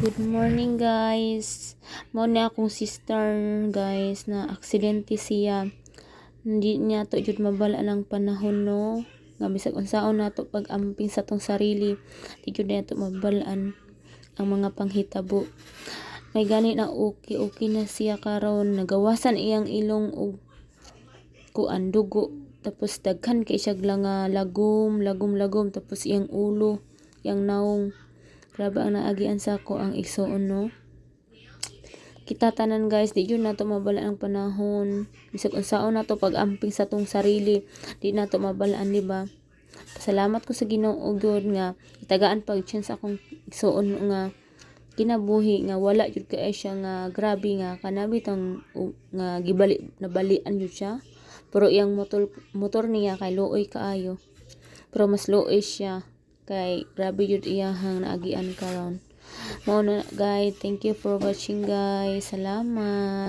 Good morning guys. Mao na akong sister guys na aksidente siya. Hindi niya to jud mabala ng panahon no. Nga bisag unsaon na to pag-amping sa tong sarili. Di jud na to mabalaan ang mga panghitabo. May gani na okay okay na siya karon nagawasan iyang ilong og kuan dugo tapos daghan kay siya nga lagom lagom lagom tapos iyang ulo iyang naong grabe ang naagian sa ko ang igsoon no? Kita tanan guys di yun na to mabala ang panahon. Bisag unsaon na to pag-amping sa tong sarili di na to mabalaan di ba? Pasalamat ko sa Ginoo gyud nga itagaan pag chance akong igsoon nga kinabuhi nga wala jud kay siya nga grabe nga kanabi tang nga gibali nabalian jud siya. Pero iyang motor motor niya kay luoy kaayo. Pero mas luoy siya kay grabe jud iyahang naagian karon mo na guys thank you for watching guys. Salamat